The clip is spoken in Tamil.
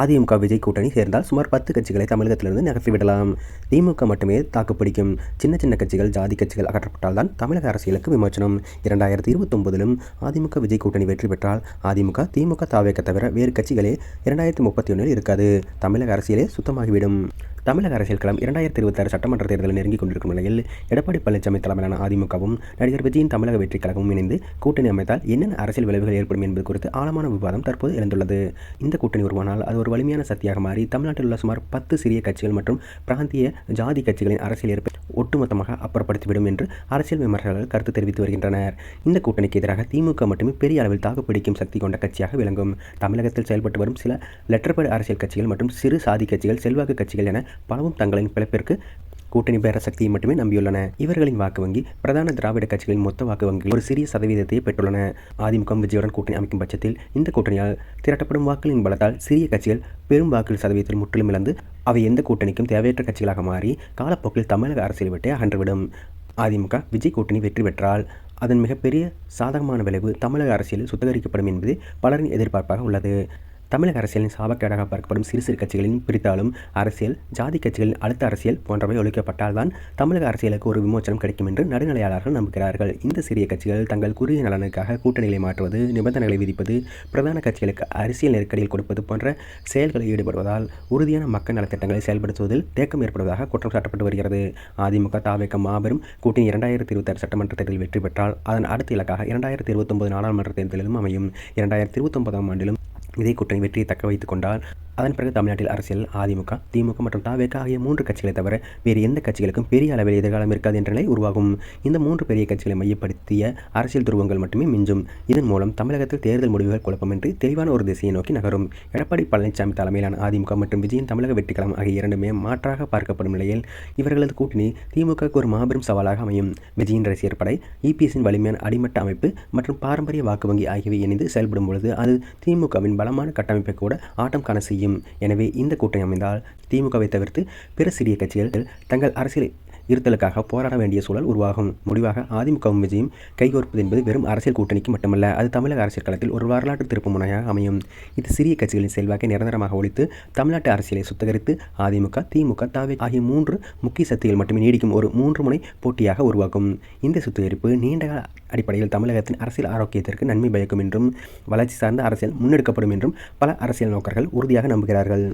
அதிமுக விஜய் கூட்டணி சேர்ந்தால் சுமார் பத்து கட்சிகளை தமிழகத்திலிருந்து நகர்த்திவிடலாம். திமுக மட்டுமே தாக்குப்பிடிக்கும். சின்ன சின்ன கட்சிகள் ஜாதி கட்சிகள் அகற்றப்பட்டால் தான் தமிழக அரசியலுக்கு விமர்சனம். இரண்டாயிரத்தி இருபத்தொன்பதிலும் அதிமுக விஜய் கூட்டணி வெற்றி பெற்றால் அதிமுக திமுக தாவேக்க தவிர வேறு கட்சிகளே இரண்டாயிரத்தி முப்பத்தி ஒன்றில் இருக்காது. தமிழக அரசியலே சுத்தமாகிவிடும். தமிழக அரசியல் களம் இரண்டாயிரத்தி இருபத்தாறு சட்டமன்ற தேர்தல் நெருங்கிக் கொண்டிருக்கும் நிலையில் எடப்பாடி பழனிசாமி தலைமையிலான அதிமுகவும் நடிகர் விஜயின் தமிழக வெற்றி கழகமும் இணைந்து கூட்டணி அமைத்தால் என்னென்ன அரசியல் விளைவுகள் ஏற்படும் என்பது குறித்து ஆழமான விவாதம் தற்போது எழுந்துள்ளது. இந்த கூட்டணி உருவானால் அது ஒரு வலிமையான சக்தியாக மாறி தமிழ்நாட்டில் உள்ள சுமார் பத்து சிறிய கட்சிகள் மற்றும் பிராந்திய ஜாதி கட்சிகளின் அரசியல் ஏற்ப ஒட்டுமொத்தமாக அப்புறப்படுத்திவிடும் என்று அரசியல் விமர்சகர்கள் கருத்து தெரிவித்து வருகின்றனர். இந்த கூட்டணிக்கு எதிராக திமுக மட்டுமே பெரிய அளவில் தாக்குப்பிடிக்கும் சக்தி கொண்ட கட்சியாக விளங்கும். தமிழகத்தில் செயல்பட்டு வரும் சில லெட்டர்பேட் அரசியல் கட்சிகள் மற்றும் சிறு சாதி கட்சிகள் செல்வாக்கு கட்சிகள் என பலவும் தங்களின் பிழைப்பிற்கு கூட்டணி பேர சக்தியை மட்டுமே நம்பியுள்ளன. இவர்களின் வாக்கு வங்கி பிரதான திராவிட கட்சிகளின் மொத்த வாக்கு வங்கியில் ஒரு சிறிய சதவீதத்தை பெற்றுள்ளன. அதிமுக விஜயுடன் கூட்டணி அமைக்கும் பட்சத்தில் இந்த கூட்டணியால் திரட்டப்படும் வாக்குகளின் பலத்தால் சிறிய கட்சிகள் பெரும் வாக்கு சதவீதத்தில் முற்றிலும் இழந்து அவை எந்த கூட்டணிக்கும் தேவையற்ற கட்சிகளாக மாறி காலப்போக்கில் தமிழக அரசியல் விட்டே அகன்றுவிடும். அதிமுக விஜய் கூட்டணி வெற்றி பெற்றால் அதன் மிகப்பெரிய சாதகமான விளைவு தமிழக அரசியலில் சுத்திகரிக்கப்படும் என்பது பலரின் எதிர்பார்ப்பாக உள்ளது. தமிழக அரசியலின் சாபக்கேடாக பார்க்கப்படும் சிறு சிறு கட்சிகளின் பிரித்தாலும் அரசியல் ஜாதி கட்சிகளின் அழுத்த அரசியல் போன்றவை ஒழிக்கப்பட்டால்தான் தமிழக அரசியலுக்கு ஒரு விமோச்சனம் கிடைக்கும் என்று நடுநிலையாளர்கள் நம்புகிறார்கள். இந்த சிறிய கட்சிகள் தங்கள் குறுகிய நலனுக்காக கூட்டணிகளை மாற்றுவது நிபந்தனைகளை விதிப்பது பிரதான கட்சிகளுக்கு அரசியல் நெருக்கடியில் கொடுப்பது போன்ற செயல்களில் ஈடுபடுவதால் உறுதியான மக்கள் நலத்திட்டங்களை செயல்படுத்துவதில் தேக்கம் ஏற்படுவதாக குற்றம் சாட்டப்பட்டு வருகிறது. அதிமுக தாவேக்க மாபெரும் கூட்டணி இரண்டாயிரத்தி இருபத்தாறு சட்டமன்ற தேர்தலில் வெற்றி பெற்றால் அதன் அடுத்த இலக்காக இரண்டாயிரத்தி இருபத்தொன்பது நாடாளுமன்ற தேர்தலிலும் அமையும். இரண்டாயிரத்தி இருபத்தொன்பதாம் ஆண்டிலும் இதே கூட்டணி வெற்றியை தக்க வைத்துக் கொண்டால் அதன் பிறகு தமிழ்நாட்டில் அரசியல் அதிமுக திமுக மற்றும் தாவேக ஆகிய மூன்று கட்சிகளை தவிர வேறு எந்த கட்சிகளுக்கும் பெரிய அளவில் எதிர்காலம் இருக்காது என்ற நிலை உருவாகும். இந்த மூன்று பெரிய கட்சிகளை மையப்படுத்திய அரசியல் துருவங்கள் மட்டுமே மிஞ்சும். இதன் மூலம் தமிழகத்தில் தேர்தல் முடிவுகள் குழப்பமின்றி தெளிவான ஒரு திசையை நோக்கி நகரும். எடப்பாடி பழனிசாமி தலைமையிலான அதிமுக மற்றும் விஜயின் தமிழக வெற்றிக்களம் ஆகிய இரண்டுமே மாற்றாக பார்க்கப்படும் நிலையில் இவர்களது கூட்டணி திமுகவுக்கு ஒரு மாபெரும் சவாலாக அமையும். விஜயின் ரசிகர் படை இபிஎஸின் வலிமையான அடிமட்ட அமைப்பு மற்றும் பாரம்பரிய வாக்கு வங்கி ஆகியவை இணைந்து செயல்படும் பொழுது அது திமுகவின் பலமான கட்டமைப்பை கூட ஆட்டம் காண செய்யும். எனவே இந்த கூட்டணி அமைந்தால் திமுகவை தவிர்த்து பிற சிறிய கட்சிகள் தங்கள் அரசியல் இருத்தலுக்காக போராட வேண்டிய சூழல் உருவாகும். முடிவாக அதிமுகவும் விஜயும் கைகோர்ப்பது என்பது வெறும் அரசியல் கூட்டணிக்கு மட்டுமல்ல அது தமிழக அரசியல் களத்தில் ஒரு வரலாற்று திருப்பு முனையாக அமையும். இது சிறிய கட்சிகளின் செல்வாக்கை நிரந்தரமாக ஒழித்து தமிழ்நாட்டு அரசியலை சுத்தகரித்து அதிமுக திமுக தாவே ஆகிய மூன்று முக்கிய சக்திகள் மட்டுமே நீடிக்கும் ஒரு மூன்று முனை போட்டியாக உருவாக்கும். இந்த சுத்திகரிப்பு நீண்ட அடிப்படையில் தமிழகத்தின் அரசியல் ஆரோக்கியத்திற்கு நன்மை பயக்கும் என்றும் வளர்ச்சி சார்ந்த அரசியல் முன்னெடுக்கப்படும் என்றும் பல அரசியல் நோக்கர்கள் உறுதியாக நம்புகிறார்கள்.